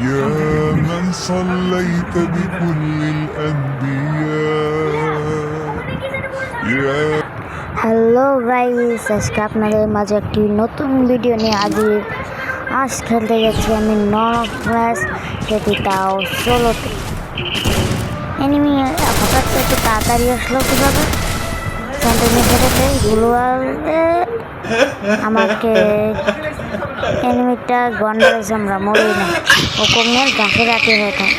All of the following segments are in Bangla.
يا من صليت بكل الأنبياء يا হ্যালো গাইস আজকে আপনাদের মাঝে একটি নতুন ভিডিও নিয়ে হাজির আজ খেলতে যাচ্ছি আমি নন অফ ম্যাচ সেটি তাও ষোলোতে এনিমি হঠাৎ করে একটু তাড়াতাড়ি আসলো কীভাবে আমাকে এনিমিটা গন আমরা মরি না ও কমিয়ে গাছে রাতে হয়ে থাকে।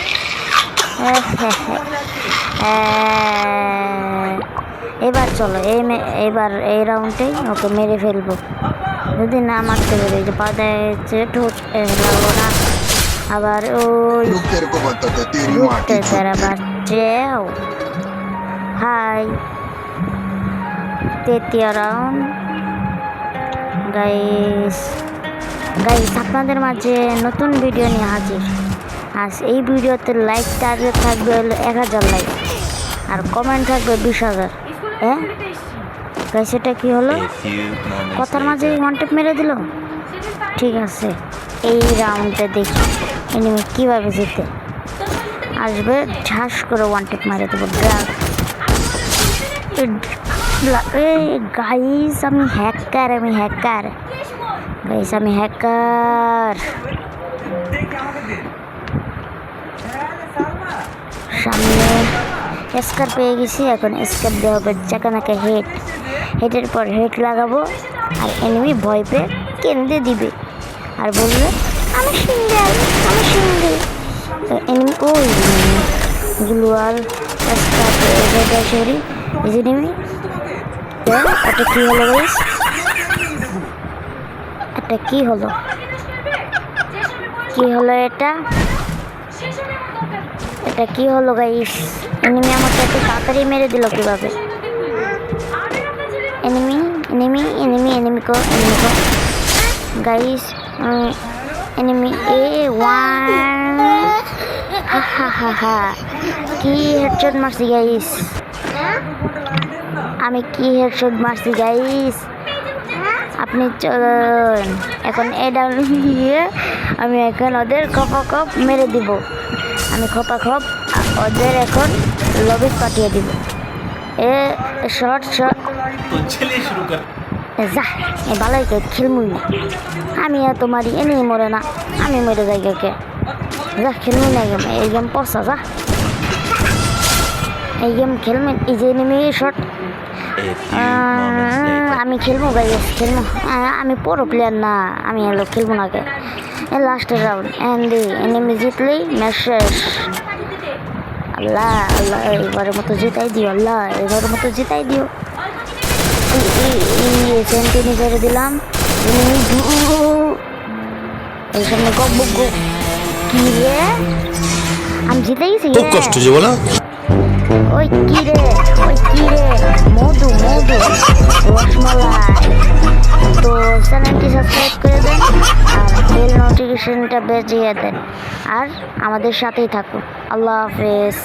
এবার চলো এই এবার এই রাউন্ডেই ওকে মেরে ফেলব। যদি না মারতে পারি যে পাতায় ঠোঁট লাগবো না। আবার ওই ঢুকতে আবার হাই। তৃতীয় রাউন্ড গাইস গাইস আপনাদের মাঝে নতুন ভিডিও নিয়ে হাজির। আজ এই ভিডিওতে লাইক টার্গেট থাকবে হলো এক হাজার লাইক আর কমেন্ট থাকবে বিশ হাজার। হ্যাঁ? গাইস এটা কী হলো? কথার মাঝে ওয়ানটেপ মেরে দিল? ঠিক আছে এই রাউন্ডে দেখি। এনিমি কীভাবে জিতে? আসবে ঝাস করে ওয়ান টেপ মারে দেবো। ড্রাগ গাইস আমি হ্যাকার আমি হ্যাকার গাইস আমি হ্যাকার সামনে স্কার পেয়ে গেছি এখন স্কার দেওয়া হবে চাকানাকে হেড হেডের পর হেড লাগাবো আর এনিমি ভয় পেয়ে কেন্দ্রে দিবে আর বলবে আমি সিঙ্গেল আমি সিঙ্গেল এনিমি ওই গ্লুয়াল স্কার সরি এই যে এনিমি এটা কী হলো এটা কি হলো? কি হলো এটা? এটা কি হলো গাইস এনিমি আমাকে এত তাড়াতাড়ি মেরে দিল কীভাবে? এনিমি এনিমি এনিমি এনিমি কো এনিমি কো। গাইস এনিমি এ ওয়ান হা হা হা হা কি হেডশট মারছি গাইস আমি কি হেডশট মারছি গাইস আপনি চলুন। এখন এটা নিয়ে আমি এখন ওদের খপা খপ মেরে দিব। আমি খপা খপ ওদের এখন লবি পাঠিয়ে দিব। এ শর্ট শর্ট যা এ ভালোই কে খেলমুই না আমি আর তোমার এনে মরে না। আমি মরে যাই কে যা খেলমুই না এই গেম পড়ছা যা। এই গেম খেলবেন এই যে নেমে short A few moments later আমি খেলব গাইস খেলব। আমি পুরো প্লেয়ার না আমি এলো খেলব না কে লাস্টের রাউন্ড এন্ডি এনিমি জিতলেই ম্যাচ শেষ। আল্লাহ আল্লাহ এবারের মতো জিতাই দিও আল্লাহ এবারের মতো জিতাই দিও। সেন্টিনি করে দিলাম। এই সামনে গপ গপ গপ। কি রে? আমি জিতে গেছি খুব কষ্ট যে বলো। ওই কি রে ওই কিরে মধু মধু রসমালাই তো চ্যানেলটি সাবস্ক্রাইব করে দেন আর বেল নোটিফিকেশনটা বেজিয়ে দেন। আর আমাদের সাথেই থাকুন। আল্লাহ হাফেজ।